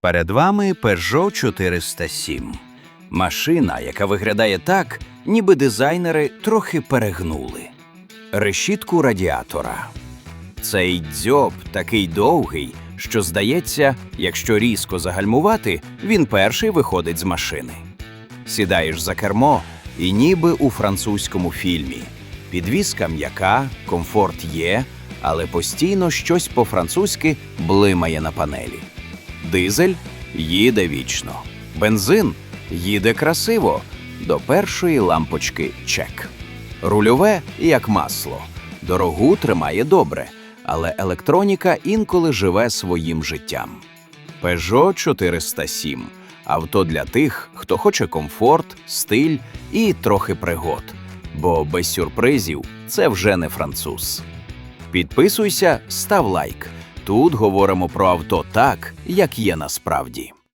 Перед вами Peugeot 407. Машина, яка виглядає так, ніби дизайнери трохи перегнули. Решітку радіатора. Цей дзьоб такий довгий, що здається, якщо різко загальмувати, він перший виходить з машини. Сідаєш за кермо, і ніби у французькому фільмі. Підвізка м'яка, комфорт є, але постійно щось по-французьки блимає на панелі. Дизель їде вічно. Бензин їде красиво. До першої лампочки чек. Рульове як масло. Дорогу тримає добре, але електроніка інколи живе своїм життям. Peugeot 407 авто для тих, хто хоче комфорт, стиль і трохи пригод. Бо без сюрпризів це вже не француз. Підписуйся, став лайк. Тут говоримо про авто так, як є насправді.